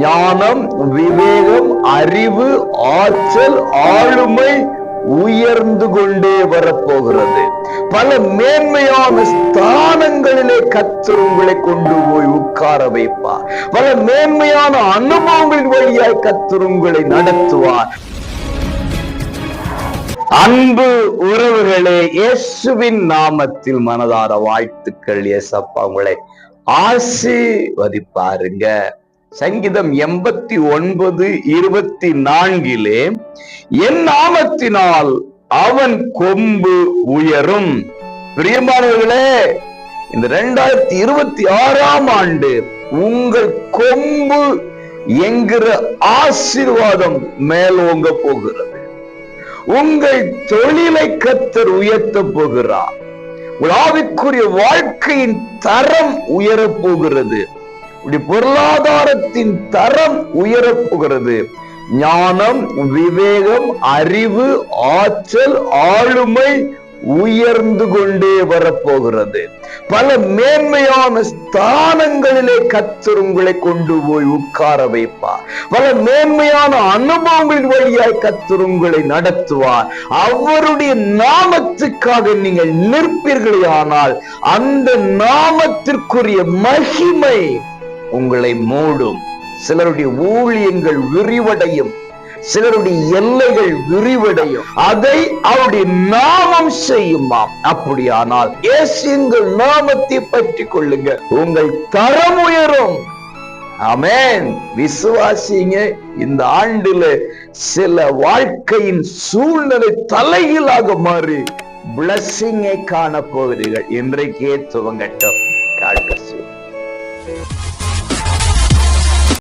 ஞானம் விவேகம் அறிவு ஆற்றல் ஆளுமை உயர்ந்து கொண்டே வரப்போகிறது. பல மேன்மையான ஸ்தானங்களிலே கத்தர் உங்களை கொண்டு போய் உட்கார வைப்பார். பல மேன்மையான அனுபவங்களின் வழியாய் கத்தர் உங்களை நடத்துவார். அன்பு உறவுகளே இயேசுவின் நாமத்தில் மனதார வாழ்த்துக்கள் ஏசப்பா உங்களை ஆசீர்வதிப்பாருங்க. சங்கீதம் எண்பத்தி ஒன்பது இருபத்தி நான்கிலே என் நாமத்தினால் அவன் கொம்பு உயரும். பிரியமானவர்களே இந்த ரெண்டாயிரத்தி இருபத்தி ஆறாம் ஆண்டு உங்கள் கொம்பு என்கிற ஆசீர்வாதம் மேலோங்க போகிறது. உங்கள் தொழிலை கத்தர் உயர்த்த போகிறார். உலாவிக்குரிய வாழ்க்கையின் தரம் உயரப் போகிறது. உடைய பொருளாதாரத்தின் தரம் உயரப் போகிறது. ஞானம் விவேகம் அறிவு ஆற்றல் ஆளுமை உயர்ந்து கொண்டே வரப்போகிறது பல மேன்மையான ஸ்தானங்களிலே கத்தர் உங்களை கொண்டு போய் உட்கார வைப்பார். பல மேன்மையான அனுபவங்களின் வழியாய் கத்தர் உங்களை நடத்துவார். அவருடைய நாமத்துக்காக நீங்கள் நிற்பீர்களே ஆனால் அந்த நாமத்திற்குரிய மகிமை உங்களை மூடும். சிலருடைய ஊழியங்கள் விரிவடையும். சிலருடைய எல்லைகள் விரிவடையும். அதை அவருடைய நாமம் செய்யுமாம். அப்படியானால் இயேசுங்கள் நாமத்தை பற்றி கொள்ளுங்க உங்கள் தரம் உயரும். அமேன் விசுவாசிங்க இந்த ஆண்டுல சில வாழ்க்கையின் சூழ்நிலை தலைகீழாக மாறி பிளஸ்ஸிங்கை காண போகிறீர்கள் இன்றைக்கே துவங்கட்டும்.